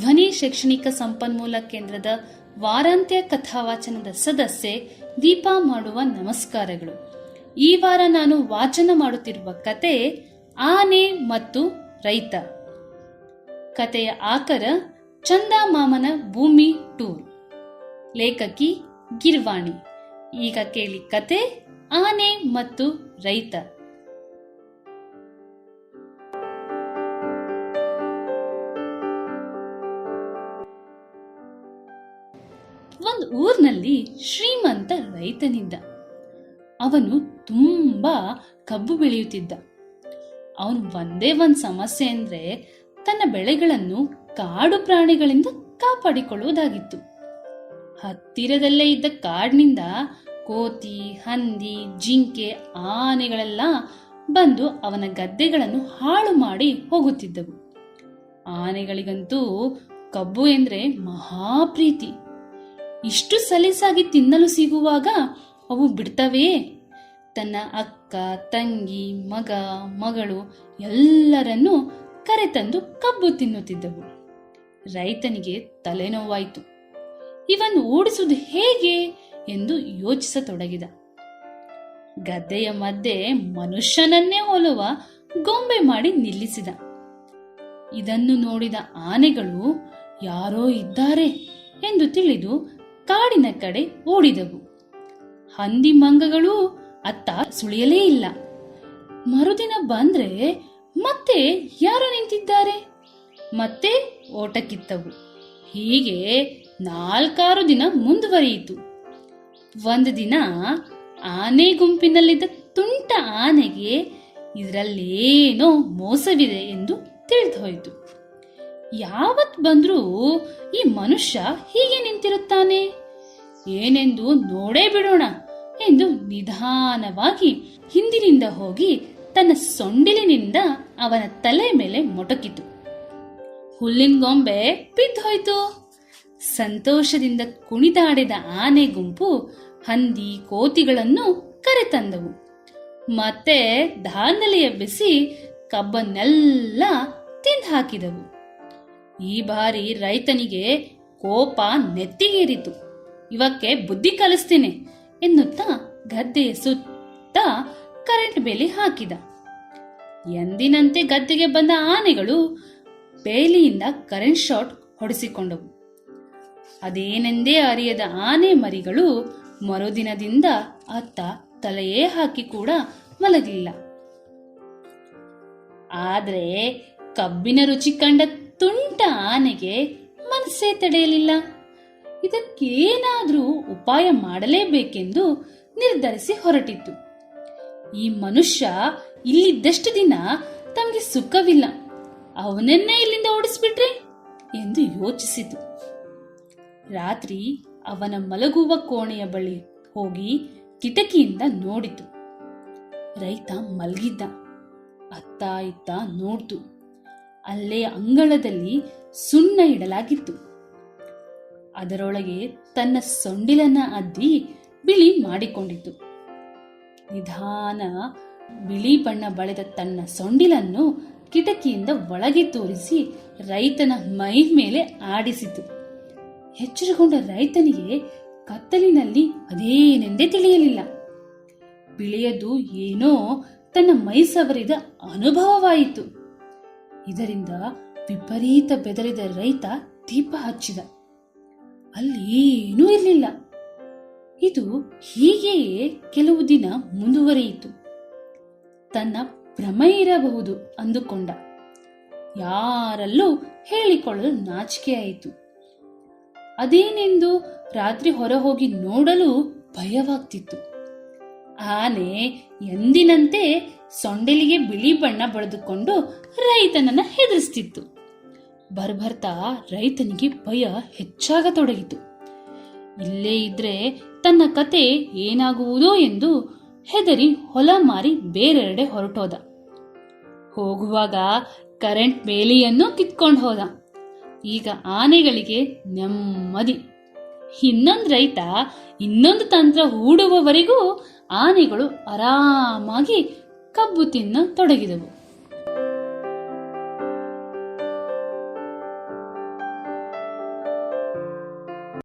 ಧ್ವನಿ ಶೈಕ್ಷಣಿಕ ಸಂಪನ್ಮೂಲ ಕೇಂದ್ರದ ವಾರಾಂತ್ಯ ಕಥಾವಾಚನದ ಸದಸ್ಯೆ ದೀಪಾ ಮಾಡುವ ನಮಸ್ಕಾರಗಳು. ಈ ವಾರ ನಾನು ವಾಚನ ಮಾಡುತ್ತಿರುವ ಕತೆ ಆನೆ ಮತ್ತು ರೈತ. ಕತೆಯ ಆಕರ ಚಂದಮಾಮನ ಭೂಮಿ ಟೂರ್. ಲೇಖಕಿ ಗಿರ್ವಾಣಿ. ಈಗ ಕೇಳಿ ಕತೆ ಆನೆ ಮತ್ತು ರೈತ. ಒಂದು ಊರಿನಲ್ಲಿ ಶ್ರೀಮಂತ ರೈತನಿದ್ದ. ಅವನು ತುಂಬಾ ಕಬ್ಬು ಬೆಳೆಯುತ್ತಿದ್ದ. ಅವನು ಒಂದೇ ಒಂದು ಸಮಸ್ಯೆ ಅಂದ್ರೆ ತನ್ನ ಬೆಳೆಗಳನ್ನು ಕಾಡು ಪ್ರಾಣಿಗಳಿಂದ ಕಾಪಾಡಿಕೊಳ್ಳುವುದಾಗಿತ್ತು. ಹತ್ತಿರದಲ್ಲೇ ಇದ್ದ ಕಾಡಿನಿಂದ ಕೋತಿ, ಹಂದಿ, ಜಿಂಕೆ, ಆನೆಗಳೆಲ್ಲ ಬಂದು ಅವನ ಗದ್ದೆಗಳನ್ನು ಹಾಳು ಮಾಡಿ ಹೋಗುತ್ತಿದ್ದವು. ಆನೆಗಳಿಗಂತೂ ಕಬ್ಬು ಎಂದ್ರೆ ಮಹಾಪ್ರೀತಿ ಇಷ್ಟು ಸಲೀಸಾಗಿ ತಿನ್ನಲು ಸಿಗುವಾಗ ಅವು ಬಿಡ್ತವೇ ತನ್ನ ಅಕ್ಕ, ತಂಗಿ, ಮಗ, ಮಗಳು ಎಲ್ಲರನ್ನೂ ಕರೆತಂದು ಕಬ್ಬು ತಿನ್ನುತ್ತಿದ್ದವು. ರೈತನಿಗೆ ತಲೆನೋವಾಯಿತು. ಇವನ್ನು ಓಡಿಸುವುದು ಹೇಗೆ ಎಂದು ಯೋಚಿಸತೊಡಗಿದ. ಗದ್ದೆಯ ಮಧ್ಯೆ ಮನುಷ್ಯನನ್ನೇ ಹೋಲುವ ಗೊಂಬೆ ಮಾಡಿ ನಿಲ್ಲಿಸಿದ. ಇದನ್ನು ನೋಡಿದ ಆನೆಗಳು, ಯಾರೋ ಇದ್ದಾರೆ? ಎಂದು ತಿಳಿದು ಕಾಡಿನ ಕಡೆ ಓಡಿದವು. ಹಂದಿ ಮಂಗಗಳು ಅತ್ತ ಸುಳಿಯಲೇ ಇಲ್ಲ. ಮರುದಿನ ಬಂದ್ರೆ ಮತ್ತೆ ಯಾರು ನಿಂತಿದ್ದಾರೆ? ಮತ್ತೆ ಓಟಕ್ಕಿತ್ತವು. ಹೀಗೆ ನಾಲ್ಕಾರು ದಿನ ಮುಂದುವರಿಯಿತು. ಒಂದು ದಿನ ಆನೆ ಗುಂಪಿನಲ್ಲಿದ್ದ ತುಂಟ ಆನೆಗೆ ಇದರಲ್ಲೇನೋ ಮೋಸವಿದೆ ಎಂದು ತಿಳಿದು ಹೋಯಿತು ಯಾವತ್ ಬಂದ್ರೂ ಈ ಮನುಷ್ಯ ಹೀಗೆ ನಿಂತಿರುತ್ತಾನೆ? ಏನೆಂದು ನೋಡೇ ಬಿಡೋಣ ಎಂದು ನಿಧಾನವಾಗಿ ಹಿಂದಿನಿಂದ ಹೋಗಿ ತನ್ನ ಸೊಂಡಿಲಿನಿಂದ ಅವನ ತಲೆ ಮೇಲೆ ಮೊಟಕಿತು. ಹುಲ್ಲಿನ ಗೊಂಬೆ ಬಿದ್ದೋಯ್ತು ಸಂತೋಷದಿಂದ ಕುಣಿದಾಡಿದ ಆನೆ ಗುಂಪು ಹಂದಿ ಕೋತಿಗಳನ್ನು ಕರೆತಂದವು. ಮತ್ತೆ ಧಾನಲಿ ಎಬ್ಬಿಸಿ ಕಬ್ಬನ್ನೆಲ್ಲ ತಿಂದು ಹಾಕಿದವು. ಈ ಬಾರಿ ರೈತನಿಗೆ ಕೋಪ ನೆತ್ತಿಗೇರಿತು. ಇವಕ್ಕೆ ಬುದ್ಧಿ ಕಲಿಸ್ತೀನಿ ಎನ್ನುತ್ತಾ ಗದ್ದೆಯ ಸುತ್ತ ಕರೆಂಟ್ ಬೇಲಿ ಹಾಕಿದ. ಎಂದಿನಂತೆ ಗದ್ದೆಗೆ ಬಂದ ಆನೆಗಳು ಬೇಲಿಯಿಂದ ಕರೆಂಟ್ ಶಾಟ್ ಹೊಡೆಸಿಕೊಂಡವು. ಅದೇನೆಂದೇ ಅರಿಯದ ಆನೆ ಮರಿಗಳು ಮರುದಿನದಿಂದ ಅತ್ತ ತಲೆಯೇ ಹಾಕಿ ಕೂಡ ಮಲಗಲಿಲ್ಲ ಆದ್ರೆ ಕಬ್ಬಿನ ರುಚಿ ಕಂಡ ತುಂಟ ಆನೆಗೆ ಮನಸ್ಸೇ ತಡೆಯಲಿಲ್ಲ. ಇದಕ್ಕೇನಾದ್ರೂ ಉಪಾಯ ಮಾಡಲೇಬೇಕೆಂದು ನಿರ್ಧರಿಸಿ ಹೊರಟಿತ್ತು. ಈ ಮನುಷ್ಯ ಇಲ್ಲಿದ್ದಷ್ಟು ದಿನ ತಮಗೆ ಸುಖವಿಲ್ಲ. ಅವನನ್ನೇ ಇಲ್ಲಿಂದ ಓಡಿಸ್ಬಿಟ್ರೆ? ಎಂದು ಯೋಚಿಸಿತು. ರಾತ್ರಿ ಅವನ ಮಲಗುವ ಕೋಣೆಯ ಬಳಿ ಹೋಗಿ ಕಿಟಕಿಯಿಂದ ನೋಡಿತು. ರೈತ ಮಲಗಿದ್ದ. ಅತ್ತ ಇತ್ತ ನೋಡ್ತು. ಅಲ್ಲೇ ಅಂಗಳದಲ್ಲಿ ಸುಣ್ಣ ಇಡಲಾಗಿತ್ತು. ಅದರೊಳಗೆ ತನ್ನ ಸೊಂಡಿಲನ್ನ ಅದ್ದಿ ಬಿಳಿ ಮಾಡಿಕೊಂಡಿತು. ನಿಧಾನ ಬಿಳಿ ಬಣ್ಣ ಬಳೆದ ತನ್ನ ಸೊಂಡಿಲನ್ನು ಕಿಟಕಿಯಿಂದ ಒಳಗೆ ತೋರಿಸಿ ರೈತನ ಮೈ ಮೇಲೆ ಆಡಿಸಿತು. ಎಚ್ಚರಗೊಂಡ ರೈತನಿಗೆ ಕತ್ತಲಿನಲ್ಲಿ ಅದೇನೆಂದೇ ತಿಳಿಯಲಿಲ್ಲ. ಬಿಳಿಯದು ಏನೋ ತನ್ನ ಮೈ ಸವರಿದ ಅನುಭವವಾಯಿತು. ಇದರಿಂದ ವಿಪರೀತ ಬೆದರಿದ ರೈತ ದೀಪ ಹಚ್ಚಿದ. ಅಲ್ಲಿ ಏನೂ ಇರಲಿಲ್ಲ. ಇದು ಹೀಗೆಯೇ ಕೆಲವು ದಿನ ಮುಂದುವರಿಯಿತು. ತನ್ನ ಭ್ರಮ ಇರಬಹುದು ಅಂದುಕೊಂಡ. ಯಾರಲ್ಲೂ ಹೇಳಿಕೊಳ್ಳಲು ನಾಚಿಕೆಯಾಯಿತು ಅದೇನೆಂದು ರಾತ್ರಿ ಹೊರ ಹೋಗಿ ನೋಡಲು ಭಯವಾಗ್ತಿತ್ತು. ಆನೆ ಎಂದಿನಂತೆ ಸೊಂಡೆಲಿಗೆ ಬಿಳಿ ಬಣ್ಣ ಬಳಿದುಕೊಂಡು ರೈತನನ್ನ ಹೆದರಿಸ್ತಿತ್ತು. ಬರ್ಬರ್ತಾ ರೈತನಿಗೆ ಭಯ ಹೆಚ್ಚಾಗತೊಡಗಿತು. ಇಲ್ಲೇ ಇದ್ರೆ ತನ್ನ ಕತೆ ಏನಾಗುವುದೋ ಎಂದು ಹೆದರಿ ಹೊಲ ಮಾರಿ ಬೇರೆಡೆ ಹೊರಟೋದ. ಹೋಗುವಾಗ ಕರೆಂಟ್ ಬೇಲಿಯನ್ನು ಕಿತ್ಕೊಂಡು ಹೋದ. ಈಗ ಆನೆಗಳಿಗೆ ನೆಮ್ಮದಿ. ಇನ್ನೊಂದು ರೈತ ಇನ್ನೊಂದು ತಂತ್ರ ಹೂಡುವವರೆಗೂ ಆನೆಗಳು ಆರಾಮಾಗಿ ಕಬ್ಬು ತಿನ್ನ ತೊಡಗಿದವು